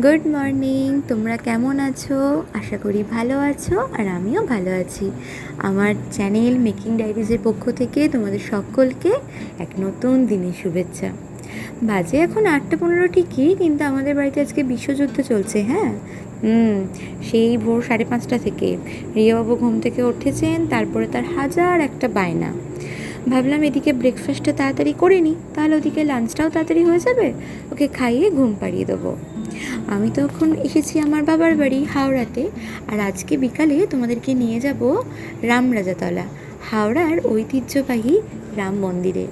Good morning তোমরা কেমন আছো? আশা করি ভালো আছো আর আমিও ভালো আছি। আমার চ্যানেল মেকিং ডায়েরিজের পক্ষ থেকে তোমাদের সকলকে এক নতুন দিনের শুভেচ্ছা। বাজে এখন আটটা পনেরো ঠিকই, কিন্তু আমাদের বাড়িতে আজকে বিশ্বযুদ্ধ চলছে হ্যাঁ? হুম, সেই ভোর সাড়ে পাঁচটা থেকে। রিয়াবাবু ঘুম থেকে উঠেছেন, তারপরে তার হাজার একটা বায়না। ভাবলাম এদিকে ব্রেকফাস্টটা তাড়াতাড়ি করে নিই, তাহলে ওদিকে লাঞ্চটাও তাড়াতাড়ি হয়ে যাবে, ওকে খাইয়ে ঘুম পাড়িয়ে দেবো। আমি তখন এসেছি আমার বাবার বাড়ি, হাওড়াতে, আর আজকে বিকালে তোমাদেরকে নিয়ে যাব রামরাজাতলা হাওড়ার ঐতিহ্যবাহী রাম মন্দিরে।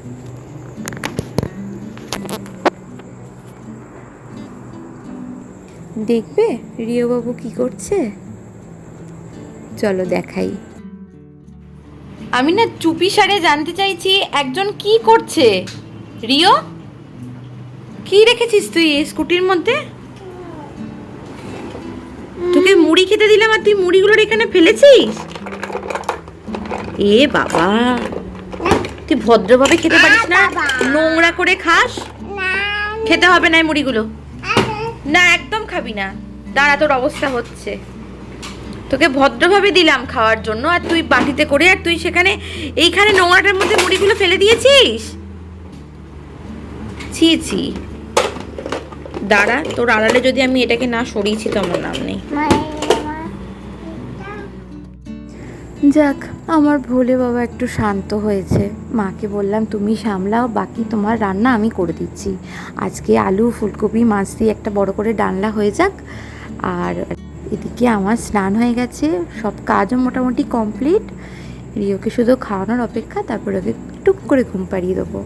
দেখবে রিয়বাবু কি করছে? চলো দেখাই। আমি না চুপি সারে জানতে চাইছি একজন কি করছে? রিও? কি রেখেছিস তুই এই স্কুটির মধ্যে? তোকে মুড়ি খেতে দিলাম আর তুই মুড়িগুলোর এখানে ফেলেছিস? এ বাবা। তুই ভদ্রভাবে খেতে পারিস না? নোংরা করে খাস? খেতে হবে না মুড়িগুলো। না একদম খাবি না। দাঁড়া তোর অবস্থা হচ্ছে। তোকে ভদ্রভাবে দিলাম খাওয়ার জন্য, আর তুই বাটিতে করে, আর তুই সেখানে এইখানে নোংরাটার মধ্যে মুড়িগুলো ফেলে দিয়েছিস? ছি ছি। দাঁড়া, তোর আড়ালে যদি আমি এটাকে না সরিয়েছি তো আমার নাম নেই। যাক, আমার ভোলে বাবা একটু শান্ত হয়েছে। মাকে বললাম, তুমি সামলাও, বাকি তোমার রান্না আমি করে দিচ্ছি। আজকে আলু, ফুলকপি, মাছ দিয়ে একটা বড় করে ডালনা হয়ে যাক, আর এদিকে আমার স্নান হয়ে গেছে সব কাজও মোটামুটি কমপ্লিট। রিওকে শুধু খাওয়ানোর অপেক্ষা তারপর ওকে টুক করে ঘুম পাড়িয়ে দেবো।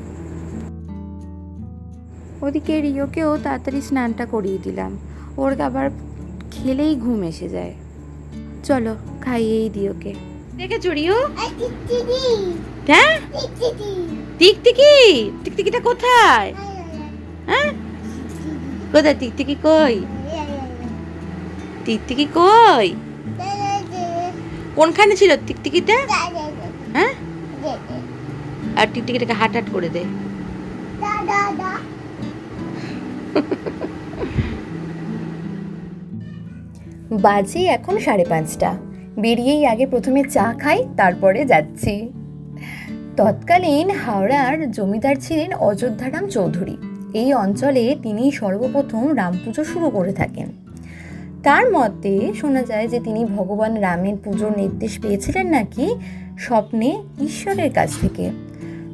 ওদিকে রিওকেও তাড়াতাড়ি স্নানটা করিয়ে দিলাম। ওর আবার খেলেই ঘুম এসে যায়। চলো খাইয়েই দিই ওকে। দেখেছ রিও? হ্যাঁ? টিকটিকি। টিকটিকিটা কোথায়? হ্যাঁ? কোথায়? টিকটিকি কই? টিকটিকি কই? কোনখানে ছিল টিকটিকিটা হ্যাঁ? আর টিকটিকিটাকে হাট হাট করে দে। বাজে এখন সাড়ে পাঁচটা। বেরিয়েই আগে প্রথমে চা খাই, তারপরে যাচ্ছি। তৎকালীন হাওড়ার জমিদার ছিলেন অযোধ্যারাম চৌধুরী। এই অঞ্চলে তিনি সর্বপ্রথম রাম পুজো শুরু করে থাকেন। তার মতে শোনা যায় যে তিনি ভগবান রামের পুজোর নির্দেশ পেয়েছিলেন নাকি স্বপ্নে ঈশ্বরের কাছ থেকে।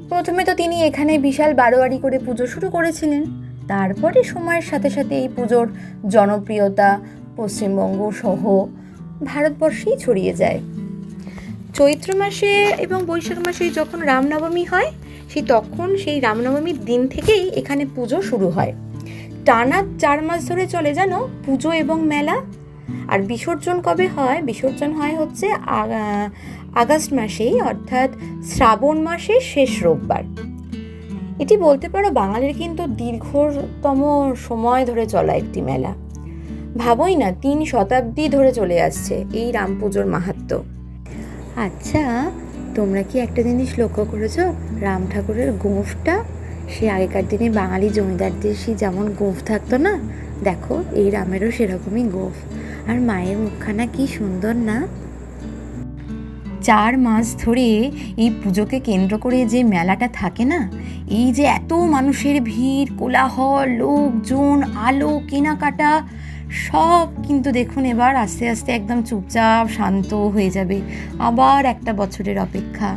প্রথমে তো তিনি এখানে বিশাল বারোয়ারি করে পুজো শুরু করেছিলেন। তারপরে সময়ের সাথে সাথে এই পুজোর জনপ্রিয়তা পশ্চিমবঙ্গ সহ ভারতবর্ষেই ছড়িয়ে যায়। চৈত্র মাসে এবং বৈশাখ মাসে যখন রামনবমী হয় সেই তখন সেই রামনবমীর দিন থেকেই এখানে পুজো শুরু হয়। টানা চার মাস ধরে চলে জানো পুজো এবং মেলা। আর বিসর্জন কবে হয়? বিসর্জন হয় হচ্ছে আগস্ট মাসেই, অর্থাৎ শ্রাবণ মাসের শেষ রোববার। এটি বলতে পারো বাঙালির কিন্তু দীর্ঘতম সময় ধরে চলা একটি মেলা। ভাবোই না, তিন শতাব্দী ধরে চলে আসছে এই রাম পুজোর মাহাত্ম্য আচ্ছা তোমরা কি একটা জিনিস লক্ষ্য করেছ? রাম ঠাকুরের গোঁফটা সে আগেকার দিনে বাঙালি জমিদারদের সে যেমন গোঁফ থাকতো না, দেখো এই রামেরও সেরকমই গোঁফ। আর মায়ের মুখখানা কি সুন্দর না? চার মাস ধরে এই পুজোকে কেন্দ্র করে যে মেলাটা থাকে না, এই যে এত মানুষের ভিড়, কোলাহল, লোকজন, আলো, কেনাকাটা, সব কিন্তু দেখুন এবার আস্তে আস্তে একদম চুপচাপ শান্ত হয়ে যাবে। আবার একটা বছরের অপেক্ষা।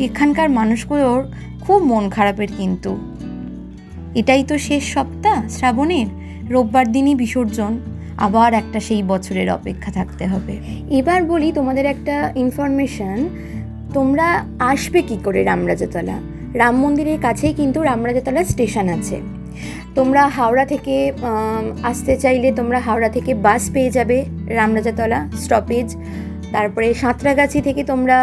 এখানকার মানুষগুলোর খুব মন খারাপের কিন্তু। এটাই তো শেষ সপ্তাহ, শ্রাবণের। রোববার দিনই বিসর্জন, আবার একটা সেই বছরের অপেক্ষা থাকতে হবে। এবার বলি তোমাদের একটা ইনফরমেশন তোমরা আসবে কি করে রামরাজাতলা? রাম মন্দিরের কাছেই কিন্তু রামরাজাতলা স্টেশন আছে। তোমরা হাওড়া থেকে আসতে চাইলে তোমরা হাওড়া থেকে বাস পেয়ে যাবে রামরাজাতলা স্টপেজ তারপরে সাঁতরাগাছি থেকে তোমরা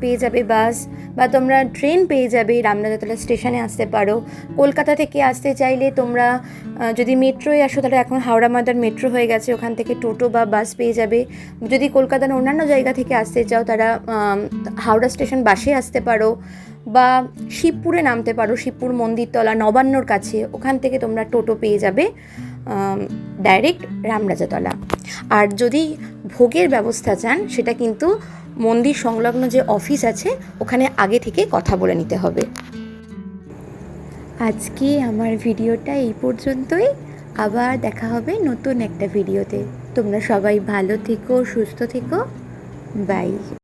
পেয়ে যাবে বাস বা তোমরা ট্রেন পেয়ে যাবে রামরাজাতলা স্টেশনে আসতে পারো। কলকাতা থেকে আসতে চাইলে তোমরা যদি মেট্রোয় আসো তাহলে এখন হাওড়া মাদার মেট্রো হয়ে গেছে, ওখান থেকে টোটো বা বাস পেয়ে যাবে। যদি কলকাতার অন্যান্য জায়গা থেকে আসতে চাও তারা হাওড়া স্টেশন বাসে আসতে পারো বা শিবপুরে নামতে পারো, শিবপুর মন্দিরতলা নবান্নর কাছে। ওখান থেকে তোমরা টোটো পেয়ে যাবে। ডাইরেক্ট রামরাজাতলা। আর যদি ভোগের ব্যবস্থা চান, সেটা কিন্তু মন্দির সংলগ্ন যে অফিস আছে, ওখানে আগে থেকে কথা বলে নিতে হবে। আজকে আমার ভিডিওটা এই পর্যন্তই। আবার দেখা হবে নতুন একটা ভিডিওতে। তোমরা সবাই ভালো থেকো, সুস্থ থেকো। বাই